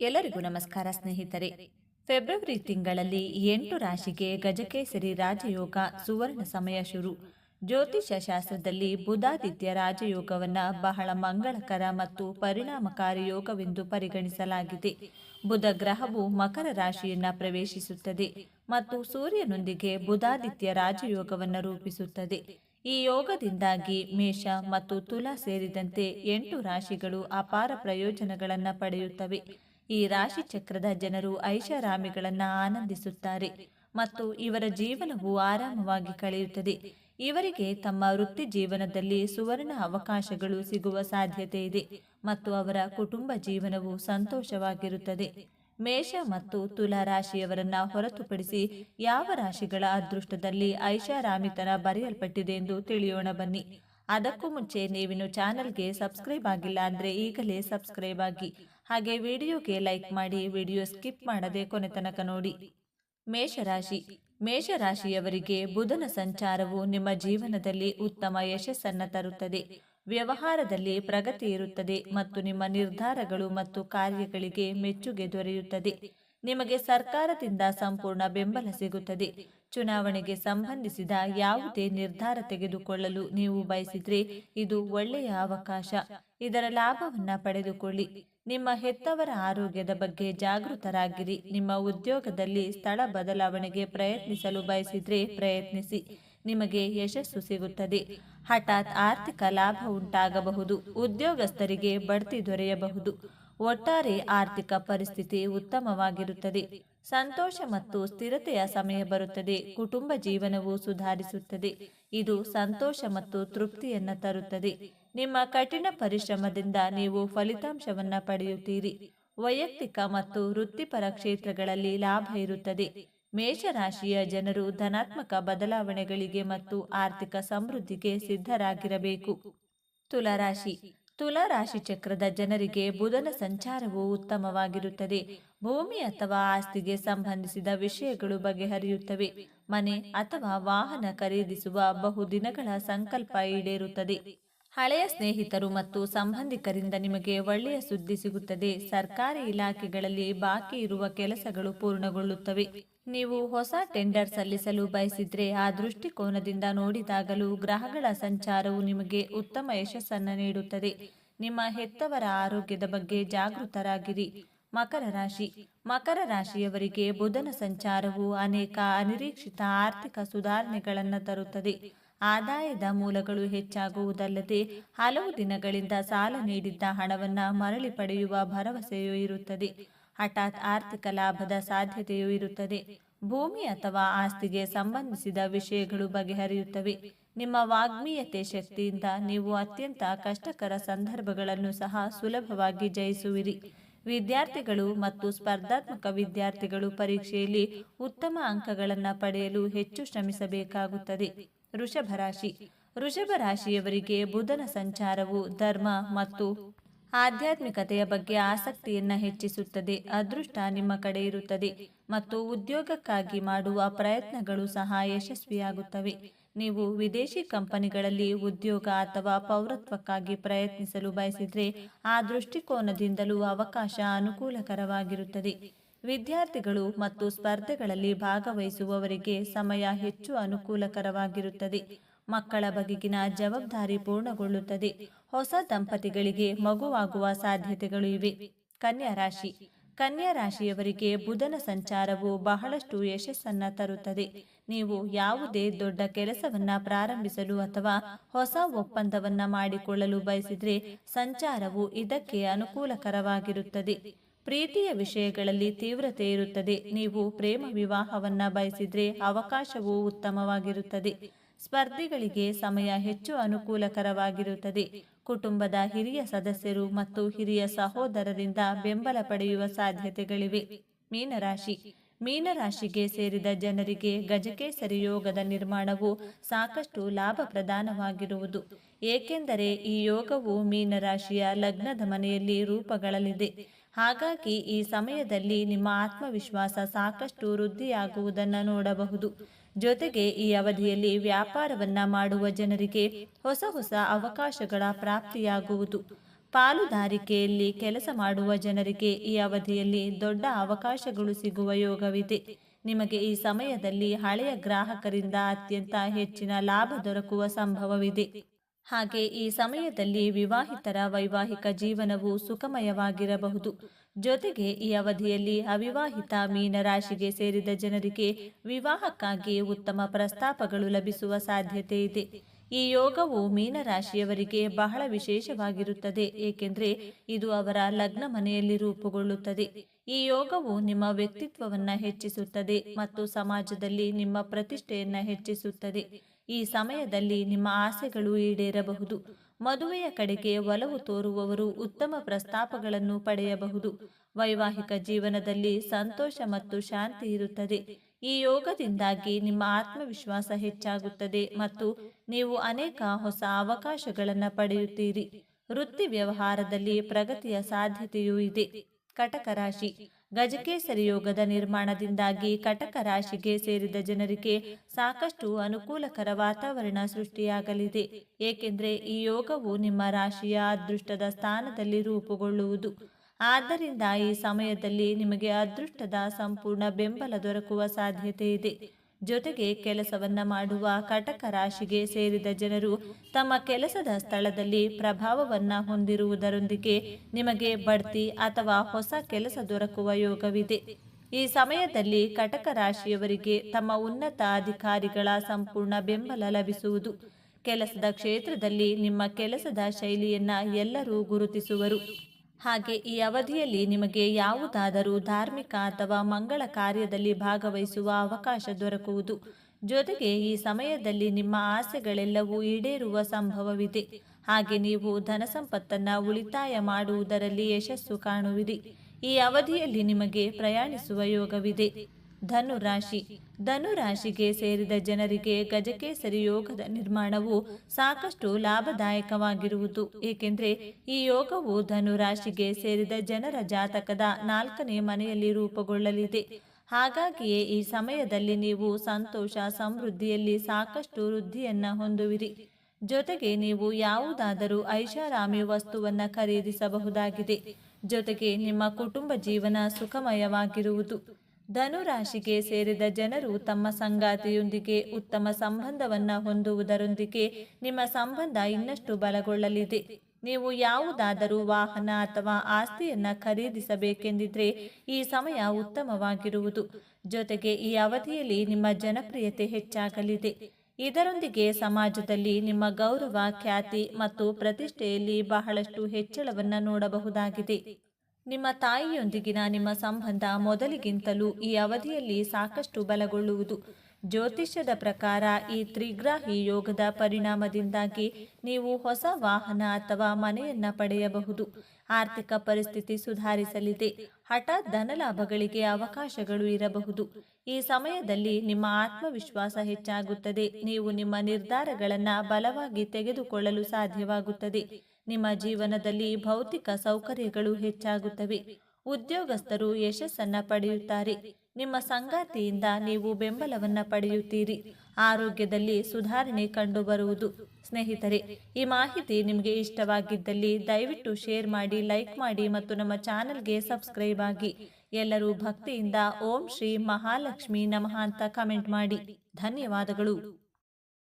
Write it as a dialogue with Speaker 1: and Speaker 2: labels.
Speaker 1: ಎಲ್ಲರಿಗೂ ನಮಸ್ಕಾರ ಸ್ನೇಹಿತರೆ. ಫೆಬ್ರವರಿ ತಿಂಗಳಲ್ಲಿ ಎಂಟು ರಾಶಿಗೆ ಗಜಕೇಸರಿ ರಾಜಯೋಗ ಸುವರ್ಣ ಸಮಯ ಶುರು. ಜ್ಯೋತಿಷ ಶಾಸ್ತ್ರದಲ್ಲಿ ಬುಧಾದಿತ್ಯ ರಾಜಯೋಗವನ್ನು ಬಹಳ ಮಂಗಳಕರ ಮತ್ತು ಪರಿಣಾಮಕಾರಿ ಯೋಗವೆಂದು ಪರಿಗಣಿಸಲಾಗಿದೆ. ಬುಧ ಗ್ರಹವು ಮಕರ ರಾಶಿಯನ್ನು ಪ್ರವೇಶಿಸುತ್ತದೆ ಮತ್ತು ಸೂರ್ಯನೊಂದಿಗೆ ಬುಧಾದಿತ್ಯ ರಾಜಯೋಗವನ್ನು ರೂಪಿಸುತ್ತದೆ. ಈ ಯೋಗದಿಂದಾಗಿ ಮೇಷ ಮತ್ತು ತುಲಾ ಸೇರಿದಂತೆ ಎಂಟು ರಾಶಿಗಳು ಅಪಾರ ಪ್ರಯೋಜನಗಳನ್ನು ಪಡೆಯುತ್ತವೆ. ಈ ರಾಶಿ ಚಕ್ರದ ಜನರು ಐಷಾರಾಮಿಗಳನ್ನು ಆನಂದಿಸುತ್ತಾರೆ ಮತ್ತು ಇವರ ಜೀವನವು ಆರಾಮವಾಗಿ ಕಳೆಯುತ್ತದೆ. ಇವರಿಗೆ ತಮ್ಮ ವೃತ್ತಿ ಜೀವನದಲ್ಲಿ ಸುವರ್ಣ ಅವಕಾಶಗಳು ಸಿಗುವ ಸಾಧ್ಯತೆ ಇದೆ ಮತ್ತು ಅವರ ಕುಟುಂಬ ಜೀವನವು ಸಂತೋಷವಾಗಿರುತ್ತದೆ. ಮೇಷ ಮತ್ತು ತುಲಾ ರಾಶಿಯವರನ್ನ ಹೊರತುಪಡಿಸಿ ಯಾವ ರಾಶಿಗಳ ಅದೃಷ್ಟದಲ್ಲಿ ಐಷಾರಾಮಿತನ ಬರೆಯಲ್ಪಟ್ಟಿದೆ ಎಂದು ತಿಳಿಯೋಣ ಬನ್ನಿ. ಅದಕ್ಕೂ ಮುಂಚೆ ನೀವಿನ್ನು ಚಾನಲ್ಗೆ ಸಬ್ಸ್ಕ್ರೈಬ್ ಆಗಿಲ್ಲ ಅಂದರೆ ಈಗಲೇ ಸಬ್ಸ್ಕ್ರೈಬ್ ಆಗಿ ಹಾಗೆ ವಿಡಿಯೋಗೆ ಲೈಕ್ ಮಾಡಿ ವಿಡಿಯೋ ಸ್ಕಿಪ್ ಮಾಡದೆ ಕೊನೆ ತನಕ ನೋಡಿ. ಮೇಷರಾಶಿ. ಮೇಷರಾಶಿಯವರಿಗೆ ಬುಧನ ಸಂಚಾರವು ನಿಮ್ಮ ಜೀವನದಲ್ಲಿ ಉತ್ತಮ ಯಶಸ್ಸನ್ನು ತರುತ್ತದೆ. ವ್ಯವಹಾರದಲ್ಲಿ ಪ್ರಗತಿ ಇರುತ್ತದೆ ಮತ್ತು ನಿಮ್ಮ ನಿರ್ಧಾರಗಳು ಮತ್ತು ಕಾರ್ಯಗಳಿಗೆ ಮೆಚ್ಚುಗೆ ದೊರೆಯುತ್ತದೆ. ನಿಮಗೆ ಸರ್ಕಾರದಿಂದ ಸಂಪೂರ್ಣ ಬೆಂಬಲ ಸಿಗುತ್ತದೆ. ಚುನಾವಣೆಗೆ ಸಂಬಂಧಿಸಿದ ಯಾವುದೇ ನಿರ್ಧಾರ ತೆಗೆದುಕೊಳ್ಳಲು ನೀವು ಬಯಸಿದ್ರೆ ಇದು ಒಳ್ಳೆಯ ಅವಕಾಶ. ಇದರ ಲಾಭವನ್ನ ಪಡೆದುಕೊಳ್ಳಿ. ನಿಮ್ಮ ಹೆತ್ತವರ ಆರೋಗ್ಯದ ಬಗ್ಗೆ ಜಾಗೃತರಾಗಿರಿ. ನಿಮ್ಮ ಉದ್ಯೋಗದಲ್ಲಿ ಸ್ಥಳ ಬದಲಾವಣೆಗೆ ಪ್ರಯತ್ನಿಸಲು ಬಯಸಿದ್ರೆ ಪ್ರಯತ್ನಿಸಿ. ನಿಮಗೆ ಯಶಸ್ಸು ಸಿಗುತ್ತದೆ. ಹಠಾತ್ ಆರ್ಥಿಕ ಲಾಭ ಉಂಟಾಗಬಹುದು. ಉದ್ಯೋಗಸ್ಥರಿಗೆ ಬಡ್ತಿ ದೊರೆಯಬಹುದು. ಒಟ್ಟಾರೆ ಆರ್ಥಿಕ ಪರಿಸ್ಥಿತಿ ಉತ್ತಮವಾಗಿರುತ್ತದೆ. ಸಂತೋಷ ಮತ್ತು ಸ್ಥಿರತೆಯ ಸಮಯ ಬರುತ್ತದೆ. ಕುಟುಂಬ ಜೀವನವು ಸುಧಾರಿಸುತ್ತದೆ. ಇದು ಸಂತೋಷ ಮತ್ತು ತೃಪ್ತಿಯನ್ನ ತರುತ್ತದೆ. ನಿಮ್ಮ ಕಠಿಣ ಪರಿಶ್ರಮದಿಂದ ನೀವು ಫಲಿತಾಂಶವನ್ನ ಪಡೆಯುತ್ತೀರಿ. ವೈಯಕ್ತಿಕ ಮತ್ತು ವೃತ್ತಿಪರ ಕ್ಷೇತ್ರಗಳಲ್ಲಿ ಲಾಭ ಇರುತ್ತದೆ. ಮೇಷರಾಶಿಯ ಜನರು ಧನಾತ್ಮಕ ಬದಲಾವಣೆಗಳಿಗೆ ಮತ್ತು ಆರ್ಥಿಕ ಸಮೃದ್ಧಿಗೆ ಸಿದ್ಧರಾಗಿರಬೇಕು. ತುಲಾರಾಶಿ. ತುಲಾ ರಾಶಿ ಚಕ್ರದ ಜನರಿಗೆ ಬುಧನ ಸಂಚಾರವು ಉತ್ತಮವಾಗಿರುತ್ತದೆ. ಭೂಮಿ ಅಥವಾ ಆಸ್ತಿಗೆ ಸಂಬಂಧಿಸಿದ ವಿಷಯಗಳು ಬಗೆಹರಿಯುತ್ತವೆ. ಮನೆ ಅಥವಾ ವಾಹನ ಖರೀದಿಸುವ ಬಹುದಿನಗಳ ಸಂಕಲ್ಪ ಈಡೇರುತ್ತದೆ. ಹಳೆಯ ಸ್ನೇಹಿತರು ಮತ್ತು ಸಂಬಂಧಿಕರಿಂದ ನಿಮಗೆ ಒಳ್ಳೆಯ ಸುದ್ದಿ ಸಿಗುತ್ತದೆ. ಸರ್ಕಾರಿ ಇಲಾಖೆಗಳಲ್ಲಿ ಬಾಕಿ ಇರುವ ಕೆಲಸಗಳು ಪೂರ್ಣಗೊಳ್ಳುತ್ತವೆ. ನೀವು ಹೊಸ ಟೆಂಡರ್ ಸಲ್ಲಿಸಲು ಬಯಸಿದ್ರೆ ಆ ದೃಷ್ಟಿಕೋನದಿಂದ ನೋಡಿದಾಗಲೂ ಗ್ರಹಗಳ ಸಂಚಾರವು ನಿಮಗೆ ಉತ್ತಮ ಯಶಸ್ಸನ್ನು ನೀಡುತ್ತದೆ. ನಿಮ್ಮ ಹೆತ್ತವರ ಆರೋಗ್ಯದ ಬಗ್ಗೆ ಜಾಗೃತರಾಗಿರಿ. ಮಕರ ರಾಶಿ. ಮಕರ ರಾಶಿಯವರಿಗೆ ಬುಧನ ಸಂಚಾರವು ಅನೇಕ ಅನಿರೀಕ್ಷಿತ ಆರ್ಥಿಕ ಸುಧಾರಣೆಗಳನ್ನು ತರುತ್ತದೆ. ಆದಾಯದ ಮೂಲಗಳು ಹೆಚ್ಚಾಗುವುದಲ್ಲದೆ ಹಲವು ದಿನಗಳಿಂದ ಸಾಲ ನೀಡಿದ್ದ ಹಣವನ್ನ ಮರಳಿ ಪಡೆಯುವ ಭರವಸೆಯೂ ಇರುತ್ತದೆ. ಹಠಾತ್ ಆರ್ಥಿಕ ಲಾಭದ ಸಾಧ್ಯತೆಯೂ ಇರುತ್ತದೆ. ಭೂಮಿ ಅಥವಾ ಆಸ್ತಿಗೆ ಸಂಬಂಧಿಸಿದ ವಿಷಯಗಳು ಬಗೆಹರಿಯುತ್ತವೆ. ನಿಮ್ಮ ವಾಗ್ಮೀಯತೆ ಶಕ್ತಿಯಿಂದ ನೀವು ಅತ್ಯಂತ ಕಷ್ಟಕರ ಸಂದರ್ಭಗಳನ್ನು ಸಹ ಸುಲಭವಾಗಿ ಜಯಿಸುವಿರಿ. ವಿದ್ಯಾರ್ಥಿಗಳು ಮತ್ತು ಸ್ಪರ್ಧಾತ್ಮಕ ವಿದ್ಯಾರ್ಥಿಗಳು ಪರೀಕ್ಷೆಯಲ್ಲಿ ಉತ್ತಮ ಅಂಕಗಳನ್ನು ಪಡೆಯಲು ಹೆಚ್ಚು ಶ್ರಮಿಸಬೇಕಾಗುತ್ತದೆ. ವೃಷಭ ರಾಶಿ. ವೃಷಭ ರಾಶಿಯವರಿಗೆ ಬುಧನ ಸಂಚಾರವು ಧರ್ಮ ಮತ್ತು ಆಧ್ಯಾತ್ಮಿಕತೆಯ ಬಗ್ಗೆ ಆಸಕ್ತಿಯನ್ನ ಹೆಚ್ಚಿಸುತ್ತದೆ. ಅದೃಷ್ಟ ನಿಮ್ಮ ಕಡೆ ಇರುತ್ತದೆ ಮತ್ತು ಉದ್ಯೋಗಕ್ಕಾಗಿ ಮಾಡುವ ಪ್ರಯತ್ನಗಳು ಸಹ ಯಶಸ್ವಿಯಾಗುತ್ತವೆ. ನೀವು ವಿದೇಶಿ ಕಂಪನಿಗಳಲ್ಲಿ ಉದ್ಯೋಗ ಅಥವಾ ಪೌರತ್ವಕ್ಕಾಗಿ ಪ್ರಯತ್ನಿಸಲು ಬಯಸಿದರೆ ಆ ದೃಷ್ಟಿಕೋನದಿಂದಲೂ ಅವಕಾಶ ಅನುಕೂಲಕರವಾಗಿರುತ್ತದೆ. ವಿದ್ಯಾರ್ಥಿಗಳು ಮತ್ತು ಸ್ಪರ್ಧೆಗಳಲ್ಲಿ ಭಾಗವಹಿಸುವವರಿಗೆ ಸಮಯ ಹೆಚ್ಚು ಅನುಕೂಲಕರವಾಗಿರುತ್ತದೆ. ಮಕ್ಕಳ ಬಗೆಗಿನ ಜವಾಬ್ದಾರಿ ಪೂರ್ಣಗೊಳ್ಳುತ್ತದೆ. ಹೊಸ ದಂಪತಿಗಳಿಗೆ ಮಗುವಾಗುವ ಸಾಧ್ಯತೆಗಳು ಇವೆ. ಕನ್ಯಾ ರಾಶಿ. ಕನ್ಯಾ ರಾಶಿಯವರಿಗೆ ಬುಧನ ಸಂಚಾರವು ಬಹಳಷ್ಟು ಯಶಸ್ಸನ್ನ ತರುತ್ತದೆ. ನೀವು ಯಾವುದೇ ದೊಡ್ಡ ಕೆಲಸವನ್ನ ಪ್ರಾರಂಭಿಸಲು ಅಥವಾ ಹೊಸ ಒಪ್ಪಂದವನ್ನ ಮಾಡಿಕೊಳ್ಳಲು ಬಯಸಿದರೆ ಸಂಚಾರವು ಇದಕ್ಕೆ ಅನುಕೂಲಕರವಾಗಿರುತ್ತದೆ. ಪ್ರೀತಿಯ ವಿಷಯಗಳಲ್ಲಿ ತೀವ್ರತೆ ಇರುತ್ತದೆ. ನೀವು ಪ್ರೇಮ ವಿವಾಹವನ್ನ ಬಯಸಿದ್ರೆ ಅವಕಾಶವು ಉತ್ತಮವಾಗಿರುತ್ತದೆ. ಸ್ಪರ್ಧಿಗಳಿಗೆ ಸಮಯ ಹೆಚ್ಚು ಅನುಕೂಲಕರವಾಗಿರುತ್ತದೆ. ಕುಟುಂಬದ ಹಿರಿಯ ಸದಸ್ಯರು ಮತ್ತು ಹಿರಿಯ ಸಹೋದರರಿಂದ ಬೆಂಬಲ ಪಡೆಯುವ ಸಾಧ್ಯತೆಗಳಿವೆ. ಮೀನರಾಶಿ. ಮೀನರಾಶಿಗೆ ಸೇರಿದ ಜನರಿಗೆ ಗಜಕೇಸರಿ ಯೋಗದ ನಿರ್ಮಾಣವು ಸಾಕಷ್ಟು ಲಾಭ ಪ್ರಧಾನವಾಗಿರುವುದು ಏಕೆಂದರೆ ಈ ಯೋಗವು ಮೀನರಾಶಿಯ ಲಗ್ನದ ಮನೆಯಲ್ಲಿ ರೂಪುಗೊಳ್ಳಲಿದೆ ಹಾಗಾಗಿ ಈ ಸಮಯದಲ್ಲಿ ನಿಮ್ಮ ಆತ್ಮವಿಶ್ವಾಸ ಸಾಕಷ್ಟು ವೃದ್ಧಿಯಾಗುವುದನ್ನು ನೋಡಬಹುದು. ಜೊತೆಗೆ ಈ ಅವಧಿಯಲ್ಲಿ ವ್ಯಾಪಾರವನ್ನ ಮಾಡುವ ಜನರಿಗೆ ಹೊಸ ಹೊಸ ಅವಕಾಶಗಳ ಪ್ರಾಪ್ತಿಯಾಗುವುದು. ಪಾಲುದಾರಿಕೆಯಲ್ಲಿ ಕೆಲಸ ಮಾಡುವ ಜನರಿಗೆ ಈ ಅವಧಿಯಲ್ಲಿ ದೊಡ್ಡ ಅವಕಾಶಗಳು ಸಿಗುವ ಯೋಗವಿದೆ. ನಿಮಗೆ ಈ ಸಮಯದಲ್ಲಿ ಹಳೆಯ ಗ್ರಾಹಕರಿಂದ ಅತ್ಯಂತ ಹೆಚ್ಚಿನ ಲಾಭ ದೊರಕುವ ಸಂಭವವಿದೆ. ಹಾಗೆ ಈ ಸಮಯದಲ್ಲಿ ವಿವಾಹಿತರ ವೈವಾಹಿಕ ಜೀವನವು ಸುಖಮಯವಾಗಿರಬಹುದು. ಜೊತೆಗೆ ಈ ಅವಧಿಯಲ್ಲಿ ಅವಿವಾಹಿತ ಮೀನರಾಶಿಗೆ ಸೇರಿದ ಜನರಿಗೆ ವಿವಾಹಕ್ಕಾಗಿ ಉತ್ತಮ ಪ್ರಸ್ತಾಪಗಳು ಲಭಿಸುವ ಸಾಧ್ಯತೆ ಇದೆ. ಈ ಯೋಗವು ಮೀನರಾಶಿಯವರಿಗೆ ಬಹಳ ವಿಶೇಷವಾಗಿರುತ್ತದೆ, ಏಕೆಂದರೆ ಇದು ಅವರ ಲಗ್ನ ಮನೆಯಲ್ಲಿ ರೂಪುಗೊಳ್ಳುತ್ತದೆ. ಈ ಯೋಗವು ನಿಮ್ಮ ವ್ಯಕ್ತಿತ್ವವನ್ನು ಹೆಚ್ಚಿಸುತ್ತದೆ ಮತ್ತು ಸಮಾಜದಲ್ಲಿ ನಿಮ್ಮ ಪ್ರತಿಷ್ಠೆಯನ್ನು ಹೆಚ್ಚಿಸುತ್ತದೆ. ಈ ಸಮಯದಲ್ಲಿ ನಿಮ್ಮ ಆಸೆಗಳು ಈಡೇರಬಹುದು. ಮದುವೆಯ ಕಡೆಗೆ ಒಲವು ತೋರುವವರು ಉತ್ತಮ ಪ್ರಸ್ತಾಪಗಳನ್ನು ಪಡೆಯಬಹುದು. ವೈವಾಹಿಕ ಜೀವನದಲ್ಲಿ ಸಂತೋಷ ಮತ್ತು ಶಾಂತಿ ಇರುತ್ತದೆ. ಈ ಯೋಗದಿಂದಾಗಿ ನಿಮ್ಮ ಆತ್ಮವಿಶ್ವಾಸ ಹೆಚ್ಚಾಗುತ್ತದೆ ಮತ್ತು ನೀವು ಅನೇಕ ಹೊಸ ಅವಕಾಶಗಳನ್ನು ಪಡೆಯುತ್ತೀರಿ. ವೃತ್ತಿ ವ್ಯವಹಾರದಲ್ಲಿ ಪ್ರಗತಿಯ ಸಾಧ್ಯತೆಯೂ ಇದೆ. ಕಟಕ ರಾಶಿ. ಗಜಕೇಸರಿ ಯೋಗದ ನಿರ್ಮಾಣದಿಂದಾಗಿ ಕಟಕ ರಾಶಿಗೆ ಸೇರಿದ ಜನರಿಗೆ ಸಾಕಷ್ಟು ಅನುಕೂಲಕರ ವಾತಾವರಣ ಸೃಷ್ಟಿಯಾಗಲಿದೆ. ಏಕೆಂದರೆ ಈ ಯೋಗವು ನಿಮ್ಮ ರಾಶಿಯ ಅದೃಷ್ಟದ ಸ್ಥಾನದಲ್ಲಿ ರೂಪುಗೊಳ್ಳುವುದು. ಆದ್ದರಿಂದ ಈ ಸಮಯದಲ್ಲಿ ನಿಮಗೆ ಅದೃಷ್ಟದ ಸಂಪೂರ್ಣ ಬೆಂಬಲ ದೊರಕುವ ಸಾಧ್ಯತೆ ಇದೆ. ಜೊತೆಗೆ ಕೆಲಸವನ್ನ ಮಾಡುವ ಕಟಕ ರಾಶಿಗೆ ಸೇರಿದ ಜನರು ತಮ್ಮ ಕೆಲಸದ ಸ್ಥಳದಲ್ಲಿ ಪ್ರಭಾವವನ್ನ ಹೊಂದಿರುವುದರೊಂದಿಗೆ ನಿಮಗೆ ಬಡ್ತಿ ಅಥವಾ ಹೊಸ ಕೆಲಸ ದೊರಕುವ ಯೋಗವಿದೆ. ಈ ಸಮಯದಲ್ಲಿ ಕಟಕ ರಾಶಿಯವರಿಗೆ ತಮ್ಮ ಉನ್ನತ ಅಧಿಕಾರಿಗಳ ಸಂಪೂರ್ಣ ಬೆಂಬಲ ಲಭಿಸುವುದು. ಕೆಲಸದ ಕ್ಷೇತ್ರದಲ್ಲಿ ನಿಮ್ಮ ಕೆಲಸದ ಶೈಲಿಯನ್ನ ಎಲ್ಲರೂ ಗುರುತಿಸುವರು. ಹಾಗೆ ಈ ಅವಧಿಯಲ್ಲಿ ನಿಮಗೆ ಯಾವುದಾದರೂ ಧಾರ್ಮಿಕ ಅಥವಾ ಮಂಗಳ ಕಾರ್ಯದಲ್ಲಿ ಭಾಗವಹಿಸುವ ಅವಕಾಶ ದೊರಕುವುದು. ಜೊತೆಗೆ ಈ ಸಮಯದಲ್ಲಿ ನಿಮ್ಮ ಆಸೆಗಳೆಲ್ಲವೂ ಈಡೇರುವ ಸಂಭವವಿದೆ. ಹಾಗೆ ನೀವು ಧನಸಂಪತ್ತನ್ನ ಉಳಿತಾಯ ಮಾಡುವುದರಲ್ಲಿ ಯಶಸ್ಸು ಕಾಣುವಿರಿ. ಈ ಅವಧಿಯಲ್ಲಿ ನಿಮಗೆ ಪ್ರಯಾಣಿಸುವ ಯೋಗವಿದೆ. ಧನು ಧನುರಾಶಿಗೆ ಧನು ರಾಶಿಗೆ ಸೇರಿದ ಜನರಿಗೆ ಗಜಕೇಸರಿ ಯೋಗದ ನಿರ್ಮಾಣವು ಸಾಕಷ್ಟು ಲಾಭದಾಯಕವಾಗಿರುವುದು. ಏಕೆಂದರೆ ಈ ಯೋಗವು ಧನುರಾಶಿಗೆ ಸೇರಿದ ಜನರ ಜಾತಕದ ನಾಲ್ಕನೇ ಮನೆಯಲ್ಲಿ ರೂಪುಗೊಳ್ಳಲಿದೆ. ಹಾಗಾಗಿಯೇ ಈ ಸಮಯದಲ್ಲಿ ನೀವು ಸಂತೋಷ, ಸಮೃದ್ಧಿಯಲ್ಲಿ ಸಾಕಷ್ಟು ವೃದ್ಧಿಯನ್ನು ಹೊಂದುವಿರಿ. ಜೊತೆಗೆ ನೀವು ಯಾವುದಾದರೂ ಐಷಾರಾಮಿ ವಸ್ತುವನ್ನು ಖರೀದಿಸಬಹುದಾಗಿದೆ. ಜೊತೆಗೆ ನಿಮ್ಮ ಕುಟುಂಬ ಜೀವನ ಸುಖಮಯವಾಗಿರುವುದು. ಧನುರಾಶಿಗೆ ಸೇರಿದ ಜನರು ತಮ್ಮ ಸಂಗಾತಿಯೊಂದಿಗೆ ಉತ್ತಮ ಸಂಬಂಧವನ್ನು ಹೊಂದುವುದರೊಂದಿಗೆ ನಿಮ್ಮ ಸಂಬಂಧ ಇನ್ನಷ್ಟು ಬಲಗೊಳ್ಳಲಿದೆ. ನೀವು ಯಾವುದಾದರೂ ವಾಹನ ಅಥವಾ ಆಸ್ತಿಯನ್ನ ಖರೀದಿಸಬೇಕೆಂದಿದ್ರೆ ಈ ಸಮಯ ಉತ್ತಮವಾಗಿರುವುದು. ಜೊತೆಗೆ ಈ ಅವಧಿಯಲ್ಲಿ ನಿಮ್ಮ ಜನಪ್ರಿಯತೆ ಹೆಚ್ಚಾಗಲಿದೆ. ಇದರೊಂದಿಗೆ ಸಮಾಜದಲ್ಲಿ ನಿಮ್ಮ ಗೌರವ, ಖ್ಯಾತಿ ಮತ್ತು ಪ್ರತಿಷ್ಠೆಯಲ್ಲಿ ಬಹಳಷ್ಟು ಹೆಚ್ಚಳವನ್ನು ನೋಡಬಹುದಾಗಿದೆ. ನಿಮ್ಮ ತಾಯಿಯೊಂದಿಗಿನ ನಿಮ್ಮ ಸಂಬಂಧ ಮೊದಲಿಗಿಂತಲೂ ಈ ಅವಧಿಯಲ್ಲಿ ಸಾಕಷ್ಟು ಬಲಗೊಳ್ಳುವುದು. ಜ್ಯೋತಿಷ್ಯದ ಪ್ರಕಾರ ಈ ತ್ರಿಗ್ರಾಹಿ ಯೋಗದ ಪರಿಣಾಮದಿಂದಾಗಿ ನೀವು ಹೊಸ ವಾಹನ ಅಥವಾ ಮನೆಯನ್ನ ಪಡೆಯಬಹುದು. ಆರ್ಥಿಕ ಪರಿಸ್ಥಿತಿ ಸುಧಾರಿಸಲಿದೆ. ಹಠಾತ್ ಧನಲಾಭಗಳಿಗೆ ಅವಕಾಶಗಳು ಇರಬಹುದು. ಈ ಸಮಯದಲ್ಲಿ ನಿಮ್ಮ ಆತ್ಮವಿಶ್ವಾಸ ಹೆಚ್ಚಾಗುತ್ತದೆ. ನೀವು ನಿಮ್ಮ ನಿರ್ಧಾರಗಳನ್ನು ಬಲವಾಗಿ ತೆಗೆದುಕೊಳ್ಳಲು ಸಾಧ್ಯವಾಗುತ್ತದೆ. ನಿಮ್ಮ ಜೀವನದಲ್ಲಿ ಭೌತಿಕ ಸೌಕರ್ಯಗಳು ಹೆಚ್ಚಾಗುತ್ತವೆ. ಉದ್ಯೋಗಸ್ಥರು ಯಶಸ್ಸನ್ನ ಪಡೆಯುತ್ತಾರೆ. ನಿಮ್ಮ ಸಂಗಾತಿಯಿಂದ ನೀವು ಬೆಂಬಲವನ್ನು ಪಡೆಯುತ್ತೀರಿ. ಆರೋಗ್ಯದಲ್ಲಿ ಸುಧಾರಣೆ ಕಂಡುಬರುವುದು. ಸ್ನೇಹಿತರೆ, ಈ ಮಾಹಿತಿ ನಿಮಗೆ ಇಷ್ಟವಾಗಿದ್ದಲ್ಲಿ ದಯವಿಟ್ಟು ಶೇರ್ ಮಾಡಿ, ಲೈಕ್ ಮಾಡಿ ಮತ್ತು ನಮ್ಮ ಚಾನಲ್ಗೆ ಸಬ್ಸ್ಕ್ರೈಬ್ ಆಗಿ. ಎಲ್ಲರೂ ಭಕ್ತಿಯಿಂದ ಓಂ ಶ್ರೀ ಮಹಾಲಕ್ಷ್ಮಿ ನಮಃ ಅಂತ ಕಮೆಂಟ್ ಮಾಡಿ. ಧನ್ಯವಾದಗಳು.